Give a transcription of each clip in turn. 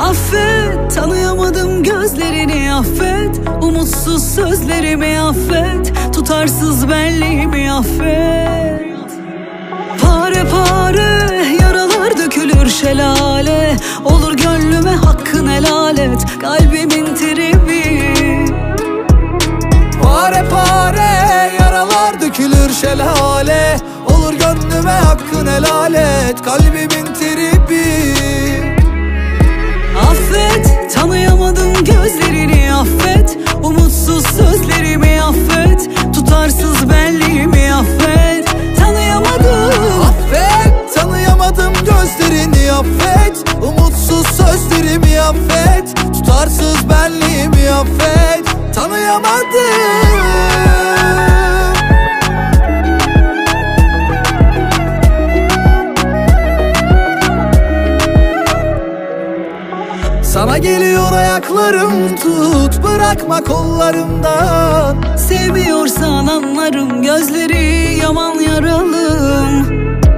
Affet tanıyamadım gözlerini affet. Umutsuz sözlerimi affet. Tutarsız benliğimi affet. Pare pare yaralar dökülür şelale. Olur gönlüme hakkın helal et. Kalbimin Pare pare yaralar dökülür şelale. Olur gönlüme hakkın helal et Kalbimin tribi. Affet tanıyamadım gözlerini affet. Umutsuz sözlerimi affet. Tutarsız benliğimi affet. Tanıyamadım Affet tanıyamadım gözlerini affet. Umutsuz sözlerimi affet. Tutarsız benliğimi affet. Tanıyamadım Sana geliyor ayaklarım tut Bırakma kollarımdan. Sevmiyorsan anlarım gözleri yaman yaralım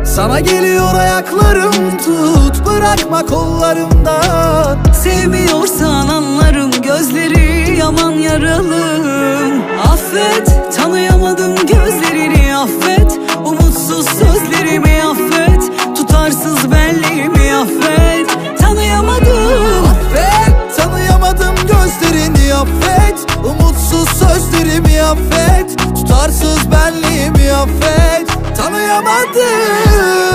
Sana geliyor ayaklarım tut Bırakma kollarımdan. Sevmiyorsan anlarım gözleri yaman yaralım Affet tanıyamadım sözlerimi affet Tutarsız benliğimi affet. Tanıyamadım